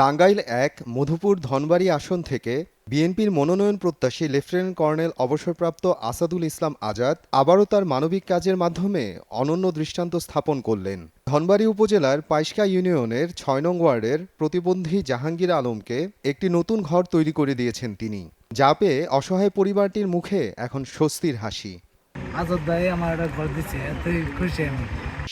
টাঙ্গাইল এক, মধুপুর ধনবাড়ি আসন থেকে বিএনপির মনোনয়ন প্রত্যাশী লেফটেন্যান্ট কর্নেল অবসরপ্রাপ্ত আসাদুল ইসলাম আজাদ আবারও তার মানবিক কাজের মাধ্যমে অনন্য দৃষ্টান্ত স্থাপন করলেন। ধনবাড়ি উপজেলার পাইশকা ইউনিয়নের ছয় নং ওয়ার্ডের প্রতিবন্ধী জাহাঙ্গীর আলমকে একটি নতুন ঘর তৈরি করে দিয়েছেন তিনি, যা পেয়ে অসহায় পরিবারটির মুখে এখন স্বস্তির হাসি। আজব ভাই আমার একটা ঘর দিচ্ছে খুশি আমি।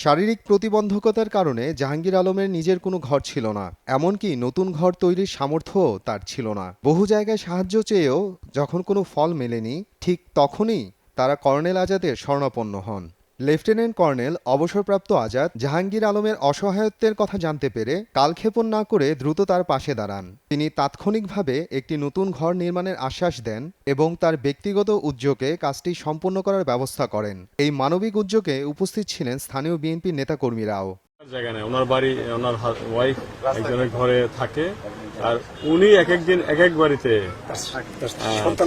শারীরিক প্রতিবন্ধকতার কারণে জাহাঙ্গীর আলমের নিজের কোনো ঘর ছিল না, এমনকি নতুন ঘর তৈরির সামর্থ্যও তার ছিল না। বহু জায়গায় সাহায্য চেয়েও যখন কোনো ফল মেলেনি, ঠিক তখনই তারা কর্নেল আজাদের স্বর্ণাপন্ন হন। লেফটেন্যান্ট কর্নেল অবসরপ্রাপ্ত আজাদ জাহাঙ্গীর আলমের অসহায়ত্বের কথা জানতে পেরে কালক্ষেপণ না করে দ্রুত তার পাশে দাঁড়ান। তিনি তাৎক্ষণিকভাবে একটি নতুন ঘর নির্মাণের আশ্বাস দেন এবং তার ব্যক্তিগত উদ্যোগে কাজটি সম্পন্ন করার ব্যবস্থা করেন। এই মানবিক উদ্যোগে উপস্থিত ছিলেন স্থানীয় বিএনপির নেতাকর্মীরাও। জায়গা নেই। ওনার বাড়ি ওনার ওয়াইফ একজনের ঘরে থাকে। আর উনি এক এক দিন এক এক বাড়িতে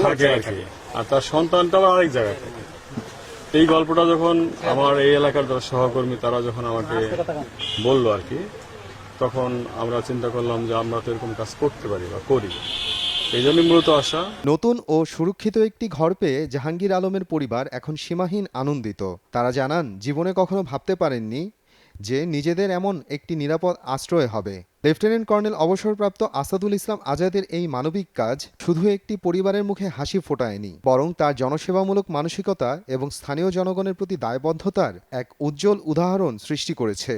থাকে আর কি। আর তার সন্তানটা আরেক জায়গায় থাকে। এই গল্পটা যখন আমার এই এলাকার যারা সহকর্মী, তারা যখন আমাকে বলল আর কি, তখন আমরা চিন্তা করলাম যে আমরা তো এরকম কাজ করতে পারি বা করি। এই জন্যই মূলত আশা। নতুন ও সুরক্ষিত একটি ঘর পেয়ে জাহাঙ্গীর আলমের পরিবার এখন সীমাহীন আনন্দিত। তারা জানান, জীবনে কখনো ভাবতে পারেননি যে নিজেদের এমন একটি নিরাপদ আশ্রয় হবে। লেফটেন্যান্ট কর্নেল অবসরপ্রাপ্ত আসাদুল ইসলাম আজাদের এই মানবিক কাজ শুধু একটি পরিবারের মুখে হাসি ফোটায়নি, বরং তার জনসেবামূলক মানসিকতা এবং স্থানীয় জনগণের প্রতি দায়বদ্ধতার এক উজ্জ্বল উদাহরণ সৃষ্টি করেছে।